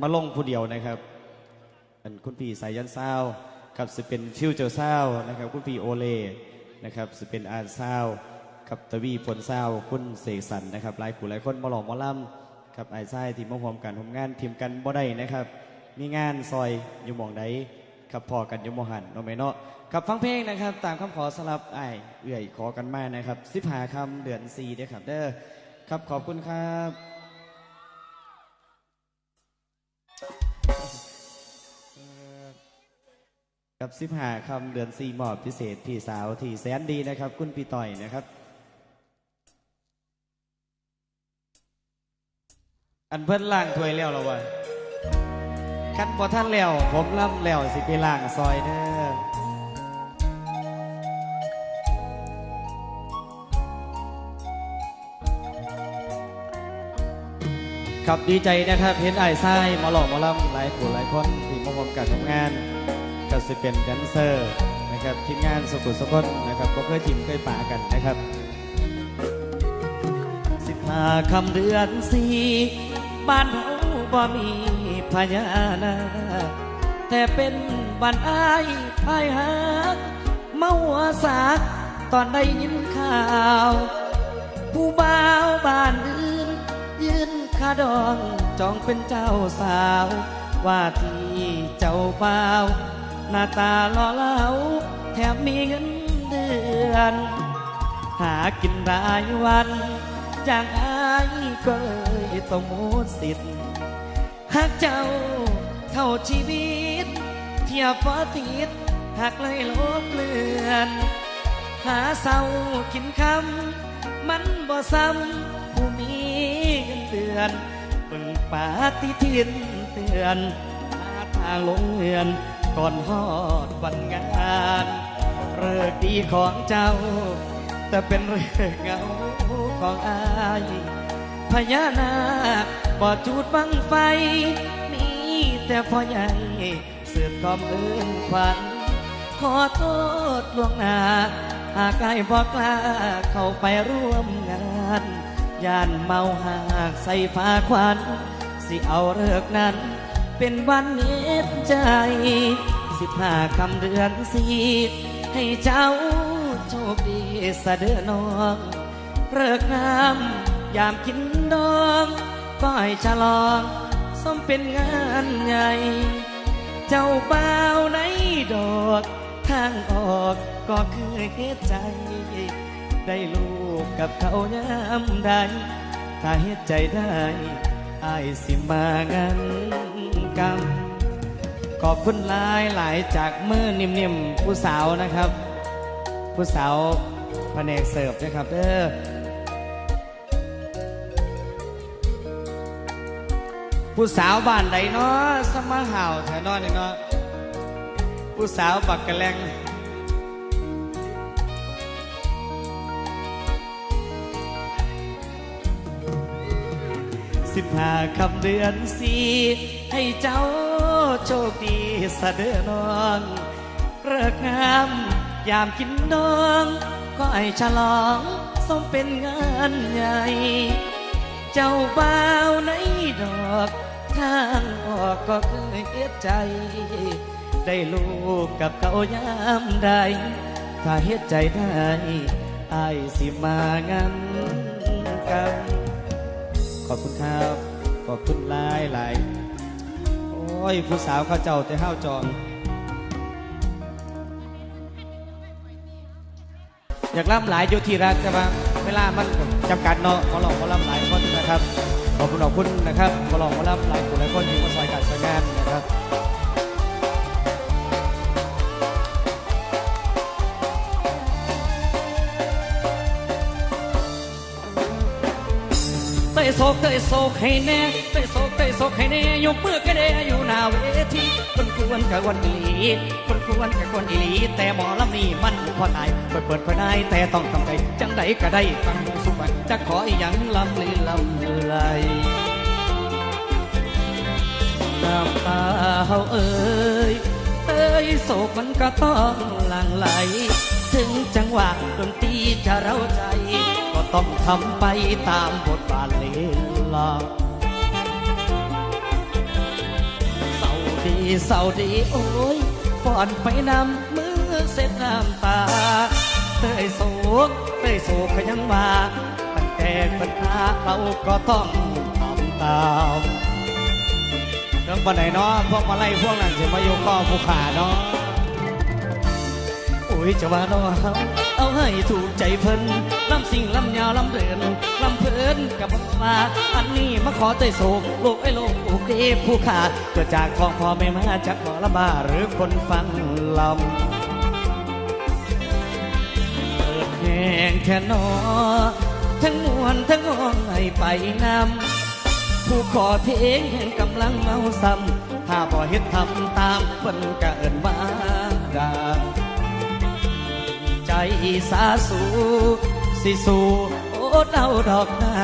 มาลงผู้เดียวนะครับเป็นคุณพี่สายยันเศร้ากับสิเป็นฟิวเจอร์เศร้านะครับ คุณพี่โอเลนะครับสิเป็นอาร์เศร้ากับตวีผลเศร้าคุณเสกสรรนะครับหลายผู้หลายคนมาหลอกมาล่ำกับไอ้ไส้ที่มาพร้อมกันทำงานทีมกันบ่ได้นะครับ มีงานซอยอยู่มองใดครับพอกันอยู่มหันเนาะไมเนาะกับฟังเพลงนะครับ ตามคำขอสลับไอ้เอื่อยขอกันมานะครับสิบหาคำเดือนสี่เด้อครับเด้อครับขอบคุณครับ กับสิบหาคำเดือนสี่หมอบพิเศษพี่สาวที่แสนดีนะครับ คุณพี่ต่อยนะครับ อันเพิ่นล่างถวยแล้วเหรอวะคันพอท่านแล้ว ผมล่ำแล้วสิไปล่างซอยเด้อครับดีใจนะครับเห็นไอ้ไส้มาหลอกมาล่ำหลายผู้หลายคนที่มาพร้อมกันทำงาน ก็สิเป็นแดนเซอร์นะครับทีมงานสกุลสกุลนะครับก็เคยทีมเคยป่ากันนะครับสิบห้าคำเดือนสี่บ้านเราบ่มีพญานาคแต่เป็นบ้านอายพายหักเมาหัวสากตอนได้ยินข่าว ผู้บ่าวบ้านอื่น ยืนคาดองจองเป็นเจ้าสาว ว่าที่เจ้าบ่าว หน้าตาหล่อเหลาแถมมีเงินเดือน หากินรายวันจากอายก็เลยต้องหมดสิทธิ์หากเจ้าเท่าชีวิต เทียบพอติดหากเลยลบเลือน หาเศร้ากินคำมันบ่ซ้ำผู้มีเงินเดือนเบิ่งป่าฏิทินเตือนหาทางลงเงิน ก่อนฮอดวันงานเลิกดีของเจ้า แต่เป็นเรื่องเงาของอายพญานาคบ่จูดบังไฟ มีแต่พ่อใหญ่เสือกกอมเอินขวัญขอโทษลวงหน้าหากไอ้บอกกล้าเข้าไปร่วมงานยานเมาหากใส่ผ้าควัน สิเอาเลิกนั้น เป็นวันเน็ดใจ สิบห้าคำเดือนสี่ให้เจ้าโชคดีสะเดือน้อง เลิกงามยามกินดองก็ให้ฉลองสมเป็นงานใหญ่ เจ้าบ่าในดอกทางออกก็คือเหตุใจ ได้ลูกกับเขายามใดถ้าเหตุใจได้อายสิมางาน กรรม ขอบคุณหลายหลายจากมือนิ่มๆผู้สาวนะครับ ผู้สาวแผนกเสิร์ฟนะครับเด้อผู้สาวบ้านใดเนาะสมาห่าวแถวนอนเนาะผู้สาวบักกะแลงสิบห้าคำเดือนสี่ ให้เจ้าโชคดีสะเดือนองเลิกงามยามกินน้อง ก็ให้ฉลองสมเป็นงานใหญ่ เจ้าบ่าวในดอกทางออกก็เคยเฮ็ดใจ ได้ลูกกับเขายามใดถ้าเฮ็ดใจได้อายสิมางานกัน ขอบคุณครับ ขอบคุณหลายหลาย อ้ยผู้สาวเขาเจ้าแต่ห้าวจอนอยากล่ำหลายอยู่ที่รักแต่ว่าเวลามันจำกัดเนาะขอลองขอล่ำหลายคนนะครับขอบคุณขอบคุณนะครับขอลองขอล่ำหลายคนหลายคนที่มาซอยการซอยงานนะครับ โศกเตยโศกให้แน่เตยโศกเตยโศกให้แน่ยกมือกันแน่อยู่หน้าเวทีคนกวนกับวันอีหลีคนกวนกับคนอีหลีแต่หมอลำนี้มันพอตายเปิดเปิดพอได้แต่ต้องทำใจจังใดก็ได้ฟังสุบันจะขออีหยังลำลีลำไหลน้ำตาเฮาเอ่ยเอ้ยโศกมันก็ต้องหลั่งไหล ถึงจังหวะดนตรีจะเร้าใจ ก็ต้องทำไปตามบท ลาเศร้าดีเศร้าดีโอ้ยฝอนไปนำมือเสร็จน้ำตาเตยโศกเตยโศกก็ยังว่ามันแก่ปัญหาเราก็ต้องทำตามเรื่องปันไหนเนาะพวกมาไล่พวกนั้นจะมาโยกข้อผู้ขาเนาะ ยจะว่าน้องเอาให้ถูกใจเพิ่นลำสิ่งลำยาวลำเรือนลำเพลินกับมาอันนี้มาขอเตยโศกโลกไอ้โลกโอเคผู้ขาเกิดจากของพ่อไม่มาจากหมอละบาหรือคนฟังลำเปิดแหงแค่นอทั้งมวนทั้งห้องให้ไปนำผู้ขอเพลงแห่งกำลังเมาซ้ำถ้าบ่เฮ็ดทำตามเพิ่นก็เอิ้นว่าดา สาสูสิสูโอดเอาดอกนา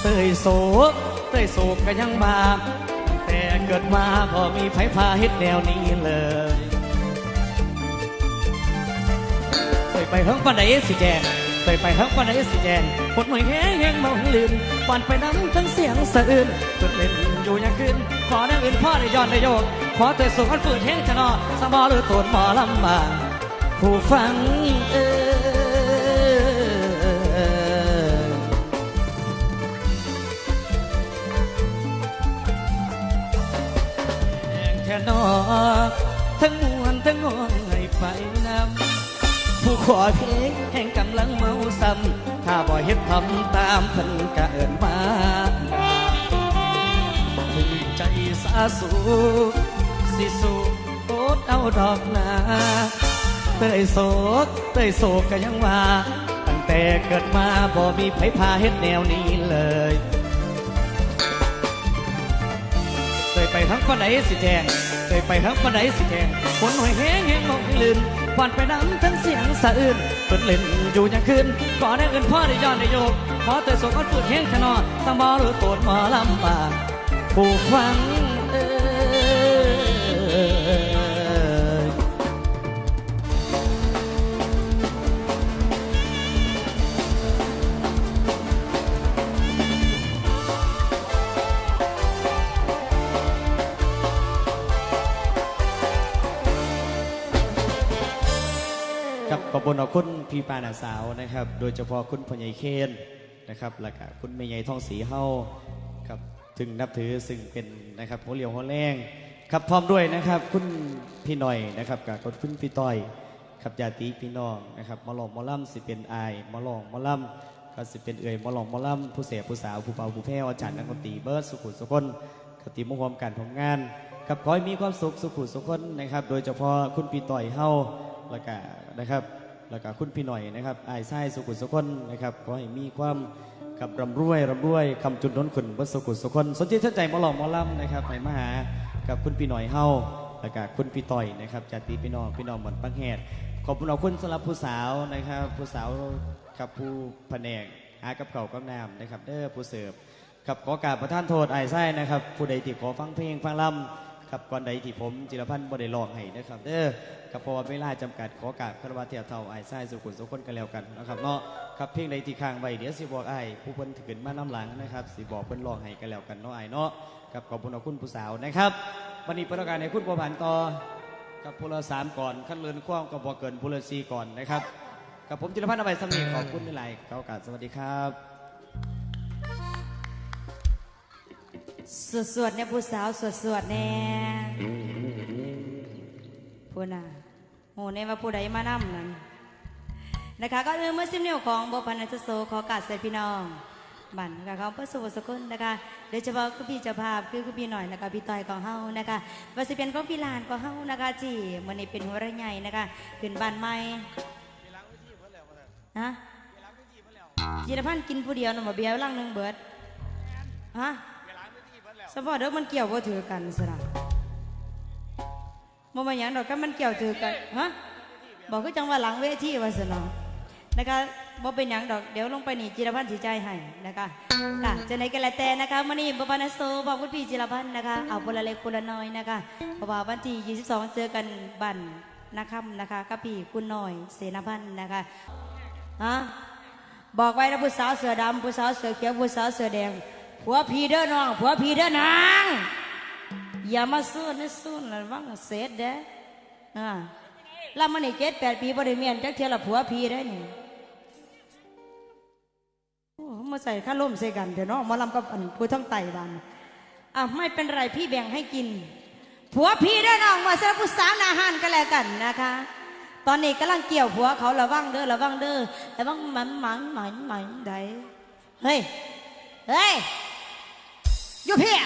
เตยโศกเตยโศกก็ยังมา แต่เกิดมาบ่มีไผพาเฮ็ดแนวนี้เลยเตยไปเฮิงปานใดสิแจงเตยไปเฮิงปานใดสิแจงคนหน่วยแห้งแห้งมองลืมปันไปน้ำทั้งเสียงสะอื้นจนเล่นอยู่ย่างขึ้น ขอแนวอื่นพ่อได้ย้อนได้โยก ขอเตยโศกอันฝืนแห้งชะนอสมอหรือตูนหมอลำบาก ผู้ฟังเอ่แงแค่นอทั้งมวลทั้งห้องให้ไปนำผู้ขอเพลงแห่งกำลังเมาซ้ำถ้าบ่เฮ็ดทำตามเพิ่นกะเอินมาถึงใจสาสูสิสูโอดเอาดอกนา เตยโศกเตยโศกก็ยังว่า ตั้งแต่เกิดมาบ่มีไผพาเฮ็ดแนวนี้เลยเตยไปทั้งปานไหนสิแจงเตยไปทั้งปานไหนสิแจงคนหอยแห้งแห้งมองลืนควันไปน้ำทั้งเสียงสะอื้นเปิดเล่นอยู่ย่างคืนก่อนได้อื่นพ่อได้ย้อนได้โยกขอเตยโศกก็ฝืดแห้งชะนอสังบอหรือโตดหมอลำบากผู้ฟัง อบคุณขอบคุณพี่ปานาสาวนะครับ โดยเฉพาะคุณพญายเคนนะครับแล้วก็คุณแม่ใหญ่ทองสีเฮาครับถึงนับถือซึ่งเป็นนะครับหัวเหลียวหัวแรงครับพร้อมด้วยนะครับ คุณพี่หน่อยนะครับกับคุณพี่ต้อยครับญาติพี่น้องนะครับมาลองมาล่ำสิเป็นอายมาลองมาล่ำก็สิเป็นเอ่ยมาลองมาล่ำผู้เสียผู้สาวผู้เป่าผู้แพ้วอาจารย์นักดนตรีเบิร์ดสุขุสุคนคติมุ่งความการทำงานครับขอให้มีความสุขสุขุสุคนนะครับ โดยเฉพาะคุณพี่ต้อยเฮาแล้วก็นะครับ แล้วก็คุณพี่หน่อยนะครับอายไส้สุขุสุคนนะครับขอให้มีความกับรำรวยรำรวยคำจุนน้นขุนวัสุขุสุคนสนใจสนใจมาหลองมาล่ำนะครับไปมาหากับคุณพี่หน่อยเฮาแล้วก็คุณพี่ต่อยนะครับจาติพี่น้องพี่น้องหมอนปังแหดขอบคุณขอบคุณสำหรับผู้สาวนะครับ ผู้สาวกับผู้แผนกหากับเก่ากับน้ำนะครับเด้อผู้เสิร์ฟกับขอกราบประท่านโทษไอ้ไส้นะครับ ผู้ใดที่ขอฟังเพลงฟังลำ ครับก่อนใดที่ผมจิรพันธ์บ่ได้ลองให้นะครับเด้อกับเพราะว่าเวลาจำกัดขอกราบคารวะเทียบเท่าไอ้ไส้สุขุนสุขคนกันแล้วกันนะครับเนาะครับเพลงใดที่ค้างไว้เดี๋ยวสิบอกไอ้ผู้เพิ่นถือมาน้ำหลังนะครับสิบอกเพิ่นลองให้กันแล้วกันเนาะไอ้เนาะกับขอบคุณขอบคุณผู้สาวนะครับวันนี้ประกาศให้คุณประพันธ์ต่อกับพลสามก่อนขั้นเรือนคว้างกับบ่เกินพลสีก่อนนะครับกับผมจิรพันธ์อภัยสมีขอบคุณหลายๆขอโอกาสสวัสดีครับ สวดสวดเนี่ยผู้สาวสวดสวดแน่พูดน่ะโหเนี่ยว่าผู้ใดมานั่นั่นนะคะก็เอือเมื่อสิบนิ้วของบพันธ์โซขอกาบเสด็จพี่น้องบันนะคะของพระสุวรรณสกุลนะคะโดยเฉพาะคุณพี่เจ้าภาพคือคุณพี่หน่อยนะคะพี่ต้อยของเฮานะคะว่าสิเป็นของพี่ลานของเฮานะคะจีมันนี้เป็นหัวเรือใหญ่นะคะขึ้นบ้านใหม่ฮะจีรพันธ์กินผู้เดียวหน่มเบียร์ลังหนึ่งเบิร์ดฮะ สปอร์ตเด้อมันเกี่ยวบ่าถือกันสินะบ่มาหยังดอกก็มันเกี่ยวถือกันฮะบอกก็จังว่าหลังเวทีว่าสนะนะคะบ่เป็นหยังดอกเดี๋ยวลงไปนี่จิรพันธ์สิใจให้นะคะค่ะจะไหนกันแล้วแต่นะคะมื้อนี้บปานโซบอกคุณพี่จิรพันธ์นะคะเอาคนละเล็กคนละน้อยนะคะเพราะว่าวันที่22 เจอกันบันนาค่ำนะคะกับพี่คุณน้อยเสนาพันธ์นะคะฮะบอกไว้นะผู้สาวเสือดำผู้สาวเสือเขียวผู้สาวเสือแดง ผัวพีเด้อน้องผัวพีเด้อนาง อย่ามาสู้นะสู้นะว่างเสร็จเด้ออ่าแล้วมันนี่เจ็ดแปดปีบริเมียนจักเทียละผัวพีได้นี่มาใส่ข้าล่มใส่กันเดี๋ยวเนาะหมาลำกับอันผู้ท่องไต่บานอะไม่เป็นไรพี่แบ่งให้กิน ผัวพี่ได้อน้องมาเสร็จผู้สาวนาหานก็แล้วกันนะคะ ตอนนี้กำลังเกี่ยวผัวเขาระวังเด้อระวังเด้อระวังหมันหมันหมันหมันใดเฮ้ย เฮ้ย อยู่เพีย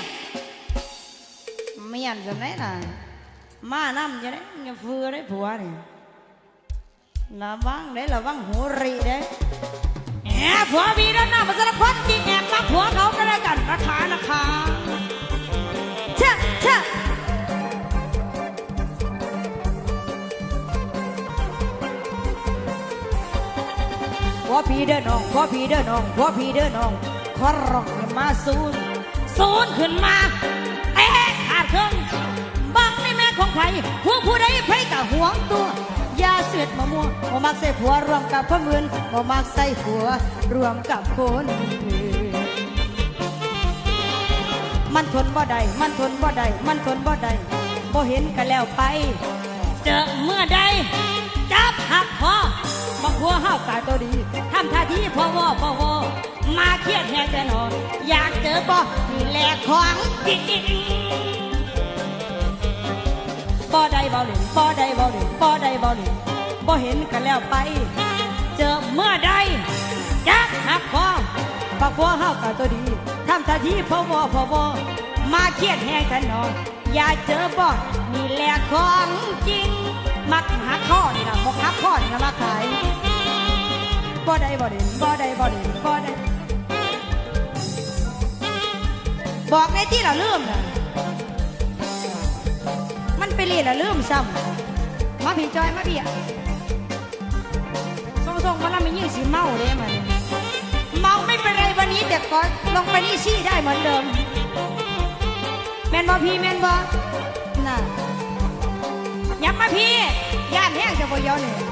เมียนจะไหนน่ะมาน้ำจะไหนอย่าเฟือได้ผัวเนี่ยระวังได้ระวังหัวรีได้แอบผัวมีด้านหน้ามันจะรับคนที่แอบมาผัวเขาก็แล้กันนะคะนะคะเช่เช่ผัวพี่เด้อน้องผัวพี่เด้อน้องผัวพี่เด้อน้องขอร้องให้มา ซูนซูนขึ้นมาเอ๊ะขาดเครื่องบังในแม่ของไผผู้ผู้ใดไผ่กะหวงตัว ยาเสือดมะม่วงบ่มักใส่ผัวรวมกับพ่อมื่นบ่มักใส่ผัวรวมกับคนอื่นมันทนบ่ได้มันทนบ่ได้มันทนบ่ได้บ่เห็นกันแล้วไป เจอเมื่อใดจับหักคอ บักหัวห้าวกายตัวดีทำท่าทีพอวอพอวอมาเครียดแหกแต่นอนอยากเจอบ่นี่แหลกของจริงบ่ได้บ่เล่นบ่ได้บ่เล่นบ่ได้บ่เล่นบ่เห็นกันแล้วไป เจอเมื่อใดจับหักคอบักหัวห้าวกายตัวดีทำท่าทีพอวอพอวอมาเครียดแหกแต่นอนอยากเจอบ่นี่แหละของจริงมักหาข้อนี่นะมกหาข้อนี่นะมาขาย บ่ได้บ่เด่นบ่ได้บ่เด่นบ่ได้บอกในที่เราลืมนะมันไปเรียนเราลืมซ้ำมาพี่จอยมาพี่อะส่งส่งมาแล้วมันยิ่งสีเมาเลยมันเมาไม่เป็นไรวันนี้แต่ก็ลงไปนี่ชี้ได้เหมือนเดิมแมนบอพี่แมนบอน่ะยับมาพี่ย่านแห้งจะบอยอเนี่ย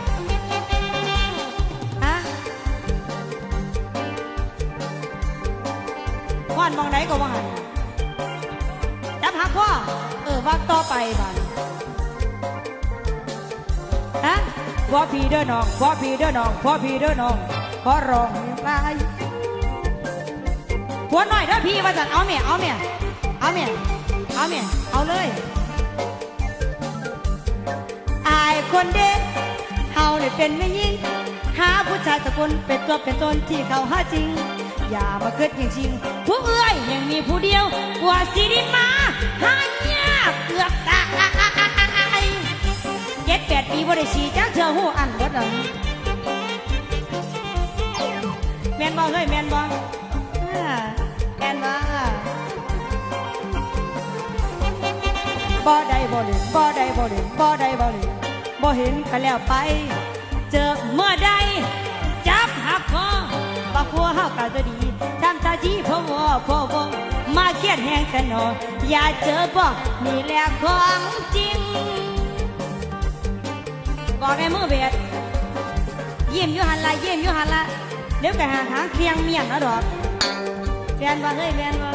ว่านมองไหนก็ว่าหันจับหักพ่อเออว่าต่อไปบ้านฮะพ่อพี่เด้อน้องพ่อพี่เด้อน้องพ่อพี่เด้อน้องขอร้องไปหัวหน่อยเด้อพี่ว่าจัดเอาเมียเอาเมียเอาเมียเอาเมียเอาเลยอายคนเด็กเฮาเนี่ยเป็นไม่ยิ่งหาผู้ชายสักคนเป็นตัวเป็นตนที่เขาหาจริง อย่ามาเกิดอย่างจริงผู้เอื้อยยังมีผู้เดียวกว่าสิริมาหายากเกือบตายเจ็ดแปดปีบ่ได้ฉีจ้าเธอหูอันเบิดเลยแมนบอเฮ้ยแมนบออ่แมนบอบ่ได้บ่เล่นบ่ได้บ่เล่นบ่ได้บ่เล่นบ่เห็นกันแล้วไป เจอเมื่อใด กหัวเฮาก็จะดีทำตาจีพ่อวอพ่อวอมาเครียดแหงกันนออย่าเจอบ่นี่แหละของจริง บอกในมือเบียดยิ้มอยู่หันละยิ้มอยู่หันละเดี๋ยวก็หาหางเคียงเมียนนะดอกเรียนว่าเฮ้ยเรียนว่า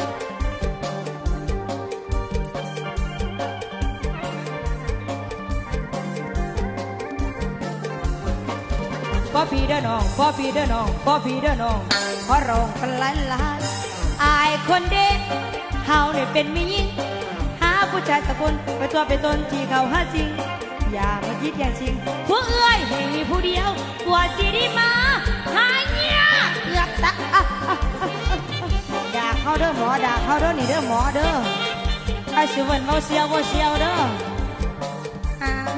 พ่อพี่เด้อน้องพ่อพี่เด้อน้องพ่อพี่เด้อน้อง ขอร้องกันหลายหลายอายคนเด็กเฮาเนี่ยเป็นมิยิงหาผู้ชายตะคนไปตัวไปตนที่เขาหาจริง อย่ามาคิดอย่างจริงผู้เอ้ยให้มีผู้เดียวกว่าสิได้มาหาเงียเกือบตะอะอะอะอะด่าเขาเด้อหมอด่าเขาเด้อนี่เด้อหมอเด้อไอ้สิวันเมาเสียวเมาเสียวเด้ออ้าว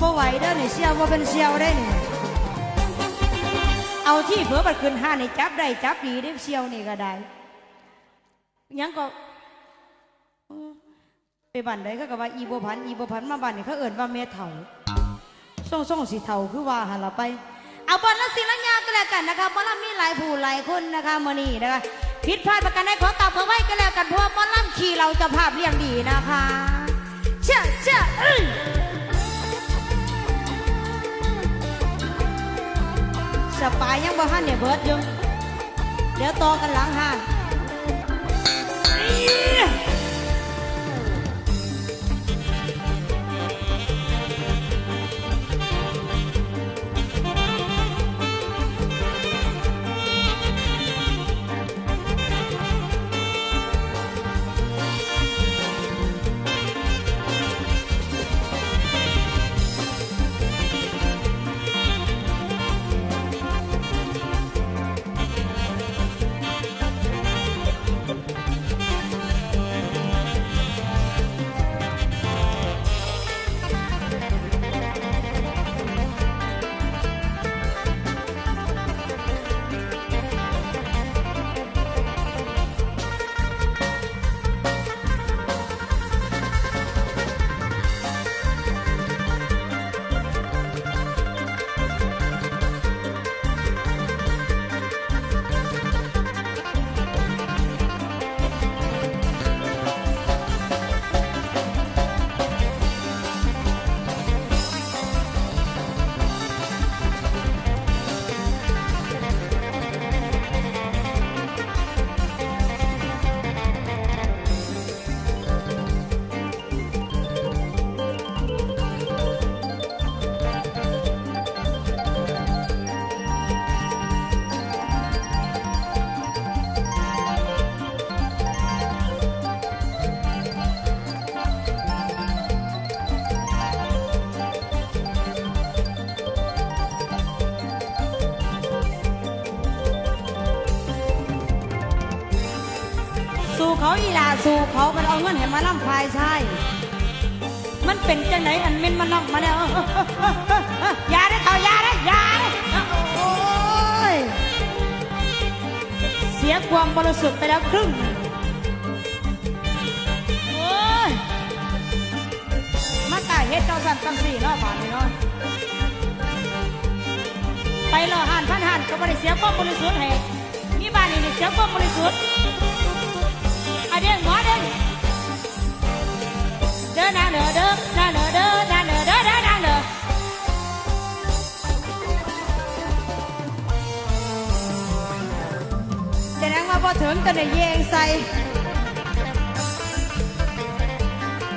บ่ไหวเด้อนี่เชียวบ่เป็นเชียวได้นี่ เอาที่เผื่อบัดขึ้นห้านี่จับได้จับดีได้เชียวนี่ก็ได้ยังก็ไปบ้านใดเขาก็ว่าอีบ่พันอีบ่พันมาบ้านนี่เขาเอิ่นว่าแม่เฒ่าส่งส่งสิเฒ่าคือว่าหันละไป เอาบอลละสิละยาก็แล้วกันนะคะบอลละมีหลายผู้หลายคนนะคะมือนี้นะคะผิดพลาดประการใดขอกลับมาไว้ก็แล้วกันเพราะว่าบอลล่ขี่เราจะภาพเรียงดีนะคะเชื่อเชื่อ เอ้ยสปายยังบ่ฮันเนี่ยเบิดอยู่เดี๋ยวต่อกันหลังห้าน ใช่มันเป็นจังไหนอันเม็นมันล่ำมาแล้วอย่าได้เขาอย่าได้อย่าได้โอ้ยเสียความบริสุทธิ์ไปแล้วครึ่งโอ้ยมากล้าเฮ็ดเจ้าสั่นกำสี่เนาะบาทนี่เนาะไปรอหันพันหันก็บ่ได้เสียความบริสุทธิ์ให้มีบ้านนี่นี่เสียความบริสุทธิ์ đơ ăn qua vô thưởng tên này giang say.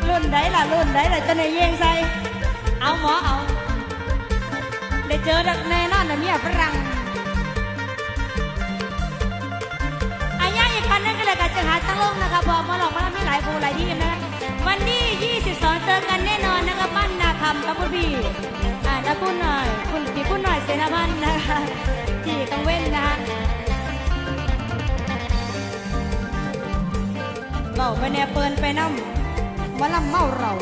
Luôn đấy là luôn đấy là tên này giang say. Áo mỏ ông Để chờ đặt nè nó là mía răng. นนึงก็เลยกันจะหาตั้งลงนะคะบอกมาหลอกมาแล้วไม่หลายภูหลายที่นะวันที่ 22 เจอกันแน่นอนนะคะบ้านนาคำกับคุณพี่อ่านะคุณหน่อย คุณพี่คุณหน่อยเสนาพันธ์นะคะที่กังเว้นนะคะเบาไปแนเปินไปน้ำมาลำเมาเรา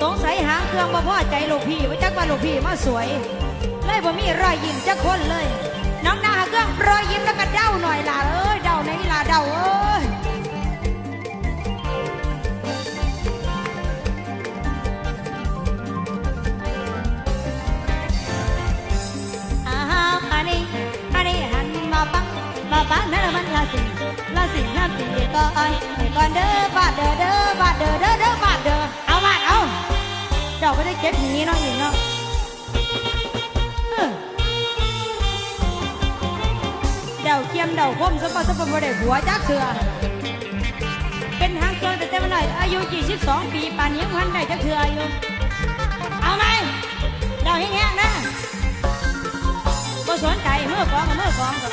สงสัยหางเครื่องบ่พ่อใจลูกพี่ว่าจักว่าลูกพี่มาสวย เลยบ่มีรอยยิ้มจักคนเลย น้องหน้าเครื่องรอยยิ้มแล้วก็เด้าหน่อยล่ะเอ้ยเด้าไหนล่ะเด้าเอ้ยอ้าวอันนี้อันนี้หันมาปังมาปังนั่นมันละสิละสิน้ำตีก่อนให้ก่อนเด้อบาดเด้อเด้อบาดเด้อเด้อเด้อบาดเด้อเอาบาดเอาเจ้าไม่ได้เก็บหนีเนาะอีกเนาะ เกียมเดาคมสมบัติสมบัติบ่ได้หัวจักเสือเป็นฮางเครื่องแต่แต่วันไหนอายุ22ปีป่านนี้ยังวันได้จักเสืออยู่เอาไหมเดาแห้งๆนะบ่สนใจเมื่อฟ้องกับเมื่อฟ้องกับ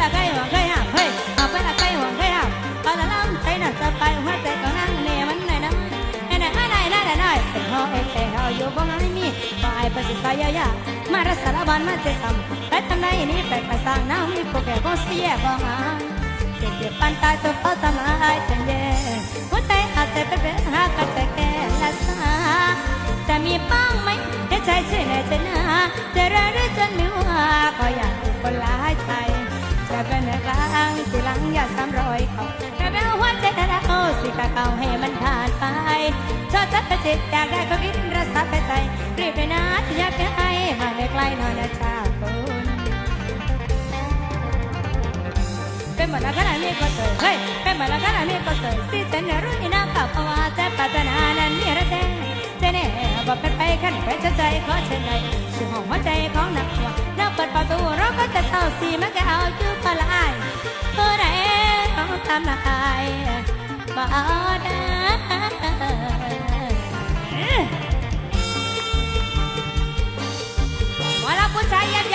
ล้วรักคนกินคิดมาน้ำตาไหลเรตินสนใจก็เอาเบื่อเชื่อให้มีโมตินพัดทำนะจนมาสิ้นและจะกินแล้วก็ตั้งใจเด้เอาไก่ห้ามเฮ้ยเอาไปละไก่หัวไก่ห้ามเอาละล้ำใจน่ะจะไปหัวใจก็นั่งเนมันไหนนะไหนไหนไหนไหนไหนไหนเป็นหอเอ็แต่เฮาอยู่บ่งั้นมีฝ่ายประสิทธิ์สายยามารักสารบันมาเจ็บทำไปทำไมนี่ไปประสางน้ำมีโปแกก็เสียบ่หาเจ็บเจ็บปันตายตัวเขาทำลายจังแย่หัวใจอาจจะเป็นเป็นหากจะแก่ละสาจะมีบ้างไหมให้ใจช่วยหน่อยจะนะจะรักหรือจะไม่ว่าก็อยากถูกคนร้ายใจ จะเป็นกลางสิลังอย่าซ้ำรอยเขาแต่แม้หัวใจแต่ละโอ้สิกะเก่าให้มันผ่านไปชอบจัดกระจิตอยากได้ก็คิดรักษาไปใจรีบไปนะอยากจะให้มาไม่ไกลหน่อยนะชาคุณเป็นเหมือนละขนาดนี้ก็เสยเฮ้ยเป็นเหมือนละขนาดนี้ก็เสยสิเจนเนรู้นี่นะกับภาวะปัตนานั้นมีระเดเจเน่บอกเป็นไปขันไปจะใจขอเช่นไรชื่อของหัวใจของนักว่านักเปิดประตูเราก็จะเท่าสีมันำลายบ่ได้มาแล้วผู้ชายยัน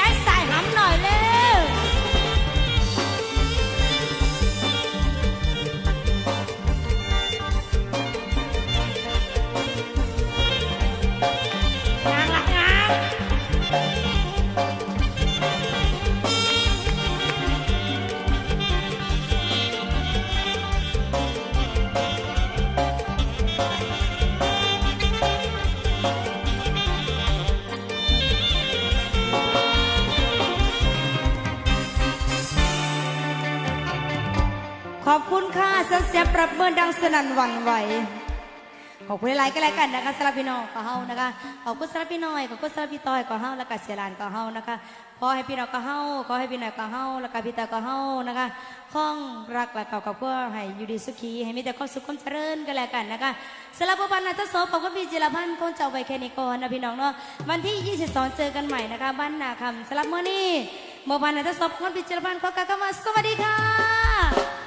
คุณค่ะเสียงปรับเมื่อดังสนั่นหวั่นไหวขอบคุณหลายๆก็แล้วกันนะคะสำหรับพี่น้องก็เฮานะคะขอบคุณสำหรับพี่น้อยขอบคุณสำหรับพี่ต้อยก็เฮาแล้วก็เสียหลานก็เฮานะคะขอให้พี่น้องก็เฮาขอให้พี่น้อยก็เฮาแล้วก็พี่ตาก็เฮานะคะข้องรักและเก่ากับเพื่อให้อยู่ดีสุขีให้มีแต่ความสุขความเจริญก็แล้วกันนะคะสำหรับผู้พันนาทศพขอบคุณพี่จิรพันธ์คงเจ้าไว้แค่นี้ก่อนนะพี่น้องเนาะวันที่ 22 เจอกันใหม่นะคะบ้านนาคำสำหรับมื้อนี้หมู่พันนาทศพขอบคุณพี่จิรพันธ์ขอกล่าวคำว่าสวัสดีค่ะ